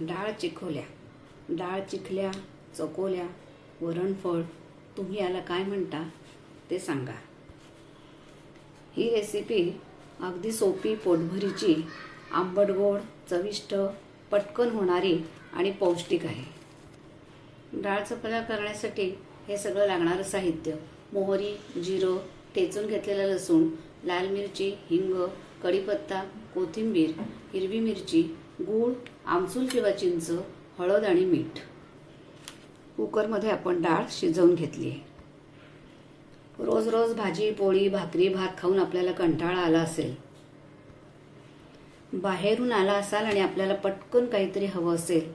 डाळ चिखोल्या. डाळ चिखल्या चकोल्या वरणफळ तुम्ही याला काय म्हणता ते सांगा. ही रेसिपी अगदी सोपी पोटभरीची आंबट गोड चविष्ट पटकन होणारी आणि पौष्टिक आहे. डाळ चपला करण्यासाठी हे सगळं लागणारं साहित्य मोहरी जिरं ठेचून घेतलेलं लसूण लाल मिरची हिंग कढीपत्ता कोथिंबीर हिरवी मिरची गूळ आमसूल किंवा चिंच हळद आणि मीठ. कुकरमध्ये आपण डाळ शिजवून घेतली आहे. रोज रोज भाजी पोळी भाकरी भात खाऊन आपल्याला कंटाळा आला असेल. बाहेरून आला असाल आणि आपल्याला पटकन काहीतरी हवं असेल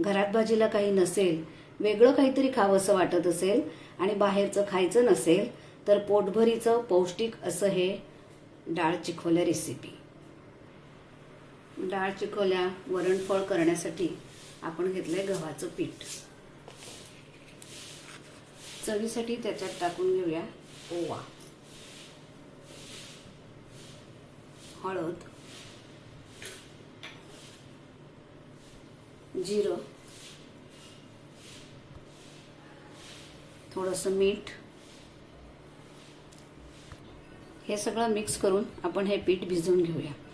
घरात भाजीला काही नसेल वेगळं काहीतरी खावंसं वाटत असेल आणि बाहेरचं खायचं नसेल तर पोटभरीचं पौष्टिक असं हे डाळ चिखोल्या रेसिपी डाळ चिखोल्या वरणफळ करण्यासाठी आपण घेतलंय गव्हाचं पीठ. चवीसाठी त्याच्यात टाकून घेऊया ओवा. हळद. जिरं. थोडंसं मीठ. हे सगळं मिक्स करून आपण हे पीठ भिजवून घेऊया.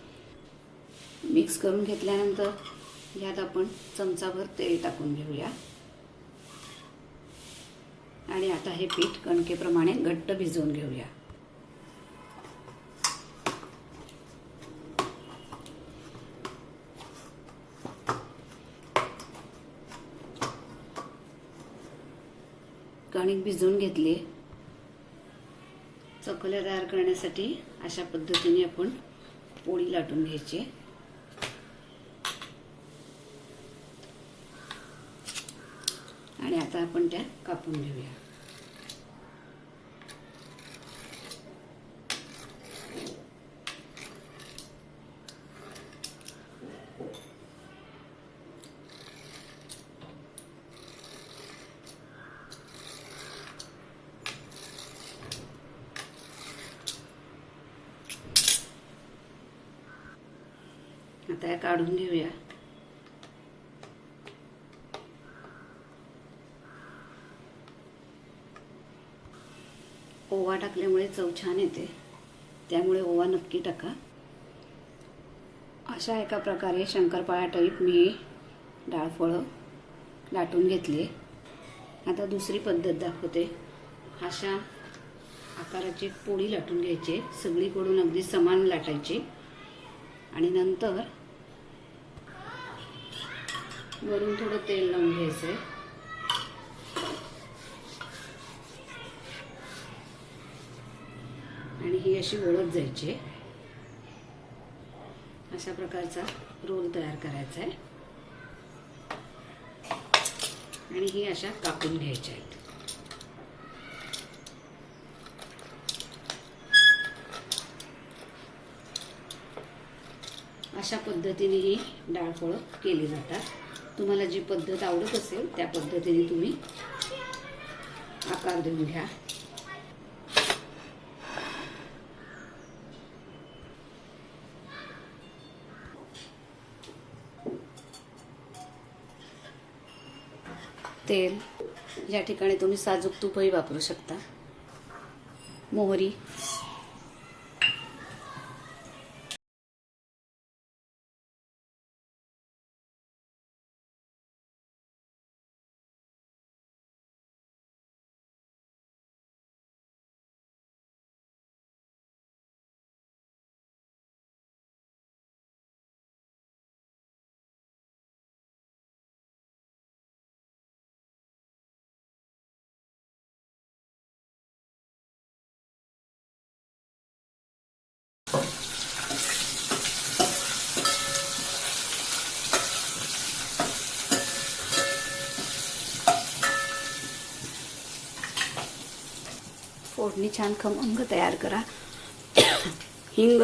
मिक्स करून घेतल्यानंतर ह्यात आपण चमचाभर तेल टाकून घेऊया. आणि आता हे पीठ कणकेप्रमाणे घट्ट भिजवून घेऊया. कणिक भिजवून घेतली. चकल्या तयार करण्यासाठी अशा पद्धतीने आपण पोळी लाटून घ्यायची. आणि आता आपण त्या कापून घेऊया. आता काढून घेऊया. ओवा टाकल्यामुळे चव छान येते. त्यामुळे ओवा नक्की टाका. अशा एका प्रकारे शंकरपाळ्या टाईप मी डाळफळं लाटून घेतली. आता दुसरी पद्धत दाखवते. अशा आकाराची पोळी लाटून घ्यायची. सगळीकडून अगदी समान लाटायची. आणि नंतर वरून थोडं तेल लावून घ्यायचं आहे आणि ही अशी ओळख जायची आहे. अशा प्रकारचा रोल तयार करायचा आहे. आणि ही अशा कापून घ्यायच्या आहेत. अशा पद्धतीने ही डाळफळं केली जातात. तुम्हाला जी पद्धत आवडत असेल त्या पद्धतीने तुम्ही आकार देऊन घ्या. तेल. या ठिकाणी तुम्ही साजूक तूपही वापरू शकता. मोहरी. फोडणी छान खमंग तयार करा. हिंग.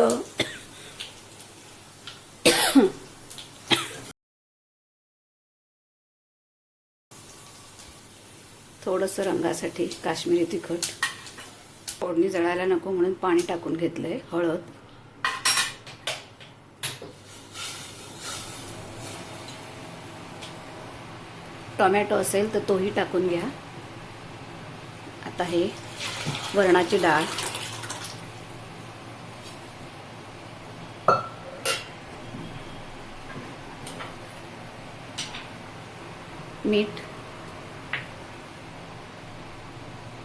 थोडंसं रंगासाठी काश्मीरी तिखट. फोडणी जळायला नको म्हणून पाणी टाकून घेतलंय हळद. टोमॅटो असेल तर तोही टाकून घ्या. आता हे वरणाची डाळ. मीठ.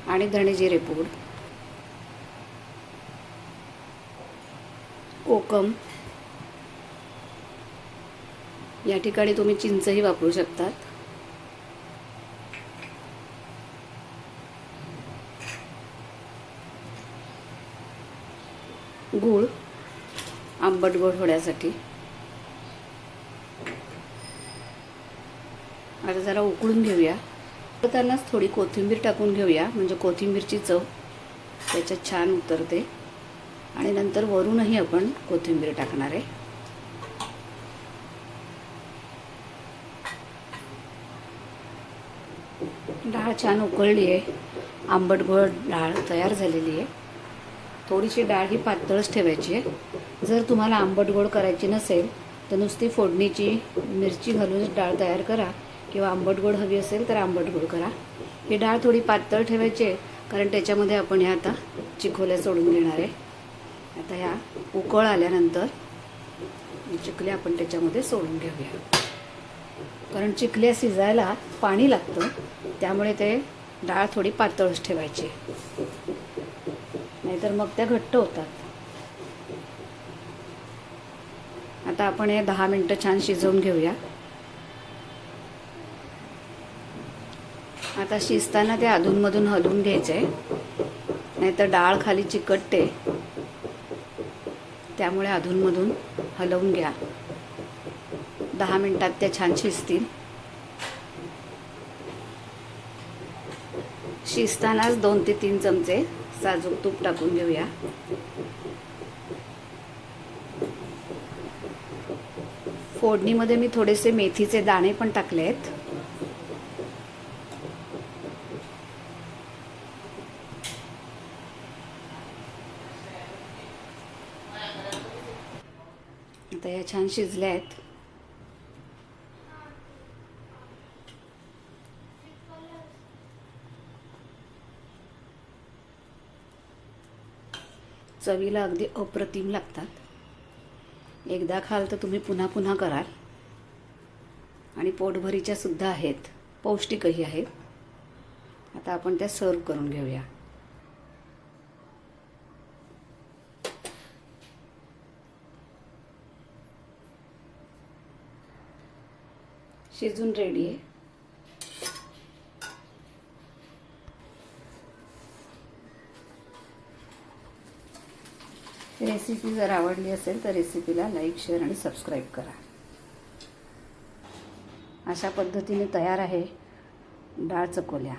आणि धणे जिरे पूड. कोकम. या ठिकाणी तुम्ही चिंचही वापरू शकतात. गूळ आंबट गोड होण्यासाठी. आता जरा उकळून घेऊया. उकळतानाच थोडी कोथिंबीर टाकून घेऊया म्हणजे कोथिंबीरची चव त्याच्यात छान उतरते. आणि नंतर वरूनही आपण कोथिंबीर टाकणार आहे. डाळ छान उकळली आहे. आंबट गोड डाळ तयार झालेली आहे. थोडीशी डाळ ही पातळच ठेवायची आहे. जर तुम्हाला आंबट गोड करायची नसेल तर नुसती फोडणीची मिरची घालून डाळ तयार करा किंवा आंबट गोड हवी असेल तर आंबट गोड करा. ही डाळ थोडी पातळ ठेवायची आहे कारण त्याच्यामध्ये आपण ह्या आता चिखोल्या सोडून घेणार आहे. आता ह्या उकळ आल्यानंतर ही चिखल्या आपण त्याच्यामध्ये सोडून घेऊया. कारण चिखल्या शिजायला पाणी लागतं त्यामुळे ते डाळ थोडी पातळच ठेवायची नाहीतर मग त्या घट्ट होतात. आता आपण हे दहा मिनटं छान शिजवून घेऊया. आता शिजताना ते अधूनमधून हलवून घ्यायचं आहे नाहीतर डाळ खाली चिकटते. त्यामुळे अधूनमधून हलवून घ्या. दहा मिनिटात त्या छान शिजतील. शिजतानाच दोन ते तीन चमचे साजूक तूप टाकून घेऊया फोडणीमध्ये मी थोडेसे मेथीचे दाणे पण टाकले आहेत आता या छान शिजल्या आहेत चवीला अगदी अप्रतिम लागतात. एकदा खाल तर तुम्ही पुन्हा पुन्हा कराल. आणि पोटभरीच्या सुद्धा आहेत पौष्टिकही आहेत. आता आपण त्या सर्व करून घेऊया. शिजून रेडी आहे. रेसिपी जर आवडली असेल तर रेसिपीला लाईक शेअर आणि सबस्क्राईब करा. अशा पद्धतीने तयार आहे डाळ चकोल्या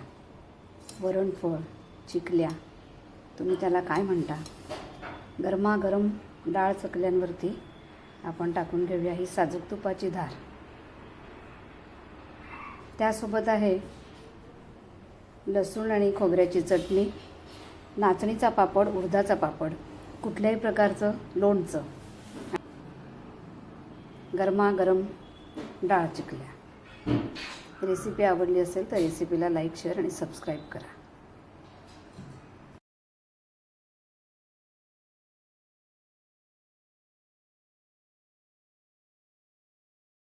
वरणफळ चिकल्या. तुम्ही त्याला काय म्हणता? गरमागरम डाळ चकल्यांवरती आपण टाकून घेऊया ही साजूक तुपाची धार. त्यासोबत आहे लसूण आणि खोबऱ्याची चटणी नाचणीचा पापड उडदाचा पापड. कुठल्याही प्रकारचं लोणचं. गरमागरम डाळ चिकल्या. रेसिपी आवडली असेल तर रेसिपीला लाईक शेअर आणि सबस्क्राईब करा.